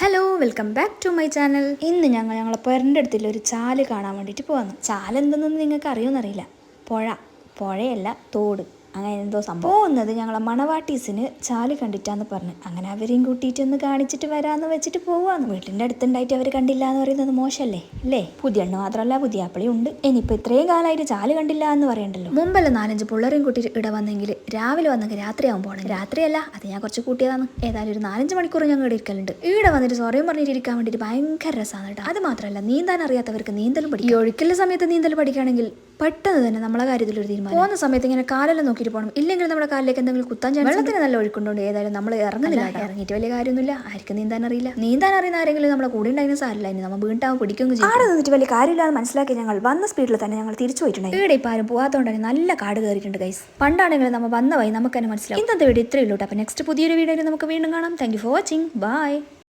Hello welcome back to my channel ഇന്ന് ഞങ്ങൾ ഞങ്ങളെ പുരന്റെ അടുത്തുള്ള ഒരു ചാൽ കാണാൻ വേണ്ടിയിട്ട് പോകുന്നു ചാൽ എന്തെന്ന് നിങ്ങൾക്ക് അറിയുമെന്നറിയില്ല പുഴ. പുഴയല്ല തോട്. അങ്ങനെ എന്തോ സംഭവം. പോകുന്നത് ഞങ്ങളെ മണവാട്ടീസിന് ചാൽ കണ്ടിട്ടാന്ന് പറഞ്ഞു. അങ്ങനെ അവരെയും കൂട്ടിയിട്ട് ഒന്ന് കാണിച്ചിട്ട് വരാന്ന് വെച്ചിട്ട് പോവാന്ന്. വീട്ടിന്റെ അടുത്തുണ്ടായിട്ട് അവർ കണ്ടില്ല എന്ന് പറയുന്നത് മോശമല്ലേ അല്ലേ? പുതിയ എണ്ണ മാത്രമല്ല പുതിയ ആപ്പിളിയും ഉണ്ട്. ഇനിയിപ്പോൾ ഇത്രയും കാലമായിട്ട് ചാൽ കണ്ടില്ല എന്ന് പറയണ്ടല്ലോ. മുമ്പല്ല നാലഞ്ച് പിള്ളേരെയും കൂട്ടിയിട്ട് ഇവിടെ വന്നെങ്കിൽ രാവിലെ വന്നെങ്കിൽ രാത്രിയാവും പോകണം രാത്രിയല്ല അത് ഞാൻ കുറച്ച് കൂട്ടിയതാണ്. ഏതായാലും ഒരു നാലഞ്ച് മണിക്കൂർ ഞങ്ങൾ ഇവിടെ ഇരിക്കലുണ്ട്. ഇവിടെ വന്നിട്ട് സോറിയും പറഞ്ഞിട്ട് ഇരിക്കാൻ വേണ്ടിയിട്ട് ഭയങ്കര രസമാണ് കേട്ടോ. അത് മാത്രമല്ല നീന്താൻ അറിയാത്തവർക്ക് നീന്തലും പഠിക്കും. ഈ സമയത്ത് നീന്തൽ പഠിക്കുകയാണെങ്കിൽ പെട്ടെന്ന് തന്നെ നമ്മളെ കാര്യത്തിൽ ഒരു തീരുമാനം. പോകുന്ന സമയത്ത് ഇങ്ങനെ കാലെല്ലാം നോക്കിയിട്ട് പോകണം. ഇല്ലെങ്കിൽ നമ്മുടെ കാലിലേക്ക് എന്തെങ്കിലും കുത്താൻ ചാൻസ് വെള്ളത്തിന് നല്ല ഒഴുക്കുണ്ടോണ്ട് ഏതായാലും നമ്മൾ ഇറങ്ങുന്നില്ല. ഇറങ്ങിയിട്ട് വലിയ കാര്യമൊന്നുമില്ല. ആർക്കും നീന്താൻ അറിയില്ല. നീന്താൻ അറിയുന്ന ആരെങ്കിലും നമ്മളെ കൂടെ ഉണ്ടായിരുന്ന സാരില്ല ഇനി നമ്മൾ വീണ്ടാവും പിടിക്കുകയും ചെയ്യും. ആടെ നിന്നിട്ട് വലിയ കാര്യമില്ലാന്ന് മനസ്സിലാക്കി ഞങ്ങൾ വന്ന സ്പീഡിൽ തന്നെ ഞങ്ങൾ തിരിച്ചു പോയിട്ടുണ്ടായി. ഇവിടെ ഇപ്പം ആരും പോകാത്തതുകൊണ്ട് തന്നെ നല്ല കാട് കയറിയിട്ടുണ്ട് ഗൈസ് പണ്ടാണെങ്കിൽ നമ്മൾ വന്ന വഴി നമുക്ക് തന്നെ മനസ്സിലാവും. ഇന്നത്തെ വീഡിയോ ഇത്രയേ ഉള്ളൂ അപ്പോൾ നെക്സ്റ്റ് പുതിയൊരു വീഡിയോയിൽ നമുക്ക് വീണ്ടും കാണാം. Thank you for watching bye